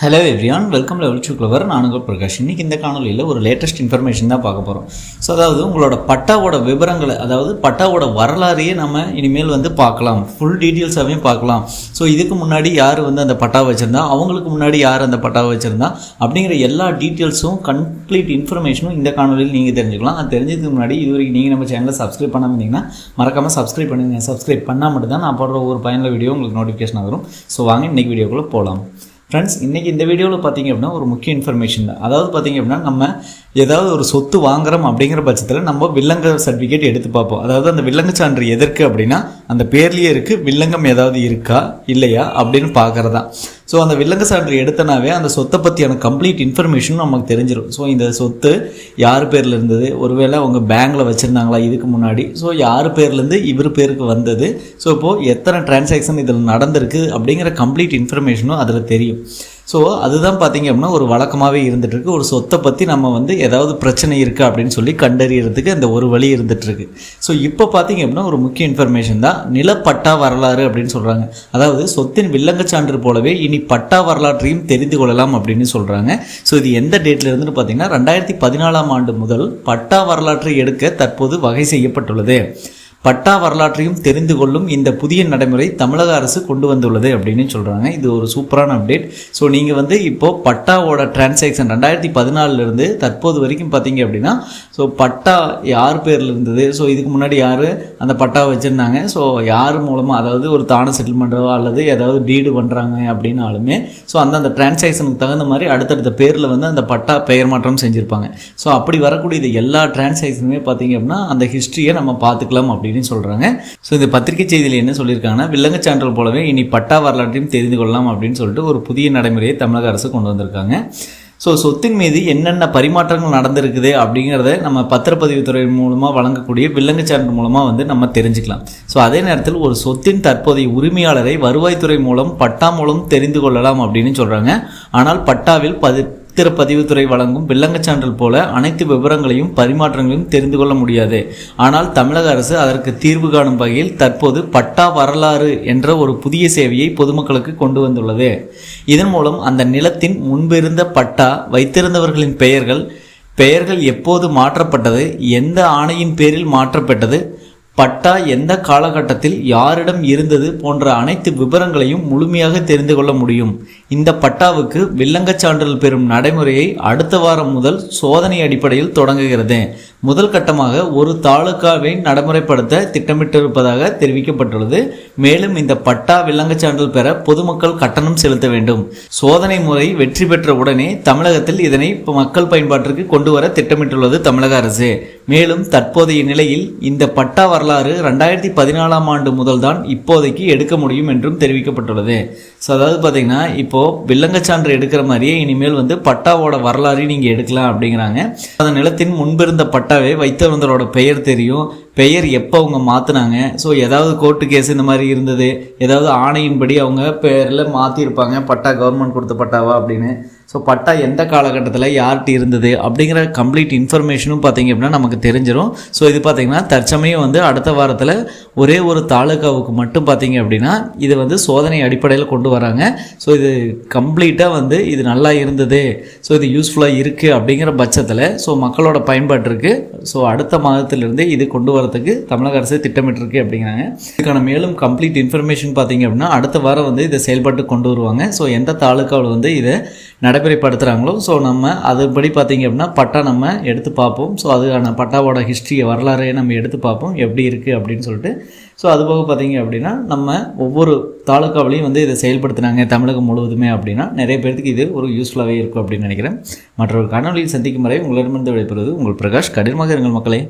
Hello everyone welcome level two clever நானுங்க பிரகாஷ். இன்றைக்கி இந்த காணொலியில் ஒரு லேட்டஸ்ட் இன்ஃபர்மேஷன் தான் பார்க்க போகிறோம் ஸோ அதாவது உங்களோட பட்டாவோட விவரங்களை அதாவது பட்டாவோட வரலாறையே நம்ம இனிமேல் வந்து பார்க்கலாம். ஃபுல் டீட்டெயில்ஸாகவே பார்க்கலாம். ஸோ இதுக்கு முன்னாடி யார் வந்து அந்த பட்டாவை வச்சுருந்தா அவங்களுக்கு முன்னாடி யார் அந்த பட்டாவை வச்சுருந்தா அப்படிங்கிற எல்லா டீட்டெயில்ஸும் கம்ப்ளீட் இன்ஃபர்மேஷனும் இந்த காணொலியில் நீங்கள் தெரிஞ்சுக்கலாம். அது தெரிஞ்சதுக்கு முன்னாடி இது வரைக்கும் நீங்கள் நம்ம சேனலை சப்ஸ்கிரைப் பண்ணாமல் இருந்தீங்கன்னா மறக்காமல் சப்ஸ்கிரைப் பண்ணுங்க. சப்ஸ்கிரைப் பண்ணால் மட்டும்தான் நான் போடுற ஒரு பயனுள்ள வீடியோ உங்களுக்கு நோட்டிஃபிகேஷன் வரும். ஸோ வாங்க இன்றைக்கி வீடியோக்குள்ளே போகலாம் ஃப்ரெண்ட்ஸ் இன்றைக்கி இந்த வீடியோவில் பார்த்தீங்க அப்படின்னா ஒரு முக்கிய இன்ஃபர்மேஷன் அதாவது பார்த்தீங்க அப்படின்னா நம்ம ஏதாவது ஒரு சொத்து வாங்குறோம் அப்படிங்கிற பட்சத்தில் நம்ம வில்லங்க சர்டிஃபிகேட் எடுத்து பார்ப்போம். அதாவது அந்த வில்லங்க சான்று எதற்கு அப்படின்னா அந்த பேர்லேயே இருக்குது வில்லங்கம் ஏதாவது இருக்கா இல்லையா அப்படின்னு பார்க்குறதா. ஸோ அந்த வில்லங்க சான்று எடுத்தனாவே அந்த சொத்தை பற்றியான கம்ப்ளீட் இன்ஃபர்மேஷனும் நமக்கு தெரிஞ்சிடும் ஸோ இந்த சொத்து யார் பேரில் இருந்தது? ஒருவேளை அவங்க பேங்கில் வச்சுருந்தாங்களா இதுக்கு முன்னாடி? ஸோ யார் பேர்லேருந்து இவர் பேருக்கு வந்தது? ஸோ இப்போது எத்தனை டிரான்சாக்ஷன் இதில் நடந்திருக்கு அப்படிங்கிற கம்ப்ளீட் இன்ஃபர்மேஷனும் அதில் தெரியும். ஸோ அதுதான் பார்த்தீங்க அப்படின்னா ஒரு வழக்கமாகவே இருந்துகிட்ருக்கு ஒரு சொத்தை பற்றி நம்ம வந்து ஏதாவது பிரச்சனை இருக்குது அப்படின்னு சொல்லி கண்டறியறதுக்கு அந்த ஒரு வழி இருந்துகிட்ருக்கு ஸோ இப்போ பார்த்தீங்க அப்படின்னா ஒரு முக்கிய இன்ஃபர்மேஷன் தான். நிலப்பட்டா வரலாறு அப்படின்னு சொல்கிறாங்க அதாவது சொத்தின் வில்லங்கச் சான்று போலவே இனி பட்டா வரலாற்றையும் தெரிந்து கொள்ளலாம் அப்படின்னு சொல்கிறாங்க ஸோ இது எந்த டேட்டில் இருந்துன்னு பார்த்தீங்கன்னா ரெண்டாயிரத்தி பதினாலாம் ஆண்டு முதல் பட்டா வரலாற்றை எடுக்க தற்போது வகை செய்யப்பட்டுள்ளது. பட்டா வரலாற்றையும் தெரிந்து கொள்ளும் இந்த புதிய நடைமுறை தமிழக அரசு கொண்டு வந்துள்ளது அப்படின்னு சொல்கிறாங்க இது ஒரு சூப்பரான அப்டேட் ஸோ நீங்கள் வந்து இப்போது பட்டாவோட டிரான்சாக்ஷன் ரெண்டாயிரத்தி பதினாலிருந்து தற்போது வரைக்கும் பார்த்தீங்க அப்படின்னா ஸோ பட்டா யார் பேரில் இருந்தது? ஸோ இதுக்கு முன்னாடி யார் அந்த பட்டா வச்சுருந்தாங்க? ஸோ யார் மூலமாக அதாவது ஒரு தான செட்டில்மெண்ட்டோ அல்லது ஏதாவது டீடு பண்ணுறாங்க அப்படின்னாலுமே ஸோ அந்தந்த டிரான்சாக்ஷனுக்கு தகுந்த மாதிரி அடுத்தடுத்த பேரில் வந்து அந்த பட்டா பெயர் மாற்றம் செஞ்சுருப்பாங்க. ஸோ அப்படி வரக்கூடிய இது எல்லா டிரான்சாக்ஷனுமே பார்த்தீங்க அப்படின்னா அந்த ஹிஸ்ட்ரியை நம்ம பார்த்துக்கலாம் அப்படின்னு சொல்கிறாங்க ஸோ இந்த பத்திரிகை செய்தியில் என்ன சொல்லியிருக்காங்கன்னா வில்லங்கச் சான்றல் போலவே இனி பட்டா வரலாற்றையும் தெரிந்து கொள்ளலாம் அப்படின்னு சொல்லிட்டு ஒரு புதிய நடைமுறையை தமிழக அரசு கொண்டு வந்திருக்காங்க. ஸோ சொத்தின் மீது என்னென்ன பரிமாற்றங்கள் நடந்திருக்குது அப்படிங்கிறத நம்ம பத்திரப்பதிவுத்துறை மூலமாக வழங்கக்கூடிய வில்லங்கு சான்று மூலமாக வந்து நம்ம தெரிஞ்சுக்கலாம். ஸோ அதே நேரத்தில் ஒரு சொத்தின் தற்போதைய உரிமையாளரை வருவாய்த்துறை மூலம் பட்டா மூலம் தெரிந்து கொள்ளலாம் அப்படின்னு சொல்கிறாங்க ஆனால் பட்டாவில் பதி பதிவுத்துறை வழங்கும் வில்லங்கச் சான்றல் போல அனைத்து விவரங்களையும் பரிமாற்றங்களையும் தெரிந்து கொள்ள முடியாது. ஆனால் தமிழக அரசு அதற்கு தீர்வு காணும் வகையில் தற்போது பட்டா வரலாறு என்ற ஒரு புதிய சேவையை பொதுமக்களுக்கு கொண்டு வந்துள்ளது. இதன் மூலம் அந்த நிலத்தின் முன்பிருந்த பட்டா வைத்திருந்தவர்களின் பெயர்கள் பெயர்கள் எப்போது மாற்றப்பட்டது எந்த ஆணையின் பேரில் மாற்றப்பட்டது பட்டா எந்த காலகட்டத்தில் யாரிடம் இருந்தது போன்ற அனைத்து விவரங்களையும் முழுமையாக தெரிந்து கொள்ள முடியும். இந்த பட்டாவுக்கு வில்லங்கச் சான்றிதழ் பெறும் நடைமுறையை அடுத்த வாரம் முதல் சோதனை அடிப்படையில் தொடங்குகிறது. முதல் கட்டமாக ஒரு தாலுகாவை நடைமுறைப்படுத்த திட்டமிட்டிருப்பதாக தெரிவிக்கப்பட்டுள்ளது. மேலும் இந்த பட்டா வில்லங்கச் சான்றிதழ் பெற பொதுமக்கள் கட்டணம் செலுத்த வேண்டும். சோதனை முறை வெற்றி பெற்ற உடனே தமிழகத்தில் இதனை மக்கள் பயன்பாட்டிற்கு கொண்டு வர திட்டமிட்டுள்ளது தமிழக அரசு. மேலும் தற்போதைய நிலையில் இந்த பட்டா வரலாறு ரெண்டாயிரத்தி பதினாலாம் ஆண்டு முதல்தான் இப்போதைக்கு எடுக்க முடியும் என்றும் தெரிவிக்கப்பட்டுள்ளது. ஸோ அதாவது பார்த்தீங்கன்னா இப்போது வில்லங்கச்சான்று எடுக்கிற மாதிரியே இனிமேல் வந்து பட்டாவோட வரலாறையும் நீங்கள் எடுக்கலாம் அப்படிங்கிறாங்க. அந்த நிலத்தின் முன்பிருந்த பட்டாவை வைத்தவந்தரோட பெயர் தெரியும். பெயர் எப்போ அவங்க மாற்றினாங்க ஸோ ஏதாவது கோர்ட்டு கேஸ் இந்த மாதிரி இருந்தது. ஏதாவது ஆணையின்படி அவங்க பேரில் மாற்றிருப்பாங்க பட்டா கவர்மெண்ட் கொடுத்த பட்டாவா அப்படின்னு. ஸோ பட்டா எந்த காலகட்டத்தில் யார்கிட்ட இருந்தது அப்படிங்கிற கம்ப்ளீட் இன்ஃபர்மேஷனும் பார்த்தீங்க அப்படின்னா நமக்கு தெரிஞ்சிடும் ஸோ இது பார்த்திங்கன்னா தற்சமயம் வந்து அடுத்த வாரத்தில் ஒரே ஒரு தாலுக்காவுக்கு மட்டும் பார்த்தீங்க அப்படின்னா இது வந்து சோதனை அடிப்படையில் கொண்டு வராங்க. ஸோ இது கம்ப்ளீட்டாக வந்து இது நல்லா இருந்தது. ஸோ இது யூஸ்ஃபுல்லாக இருக்குது அப்படிங்கிற பட்சத்தில் ஸோ மக்களோட பயன்பாட்டிற்கு ஸோ அடுத்த மாதத்திலிருந்து இது கொண்டு வரதுக்கு தமிழக அரசு திட்டமிட்டிருக்கு அப்படிங்கிறாங்க. இதுக்கான மேலும் கம்ப்ளீட் இன்ஃபர்மேஷன் பார்த்தீங்க அப்படின்னா அடுத்த வாரம் வந்து இதை செயல்பட்டு கொண்டு வருவாங்க. ஸோ எந்த தாலுக்காவில் வந்து இதை நடைமுறைப்படுத்துகிறாங்களோ ஸோ நம்ம அதுபடி பார்த்தீங்க அப்படின்னா பட்டா நம்ம எடுத்து பார்ப்போம். ஸோ அதுக்கான பட்டாவோட ஹிஸ்ட்ரியை வரலாறையே நம்ம எடுத்து பார்ப்போம். எப்படி இருக்குது அப்படின்னு சொல்லிட்டு. ஸோ அதுபோக பார்த்தீங்க அப்படின்னா நம்ம ஒவ்வொரு தாலுக்காவிலையும் வந்து இதை செயல்படுத்தினாங்க தமிழகம் முழுவதுமே அப்படின்னா நிறைய பேர்த்துக்கு இது ஒரு யூஸ்ஃபுல்லாகவே இருக்கும் அப்படின்னு நினைக்கிறேன். மற்றொரு காணொலியில் சந்திக்கும் வரை உங்களிடமிருந்து விடைபெறுவது உங்கள் பிரகாஷ் கடினமாக இருங்கள் மக்களே.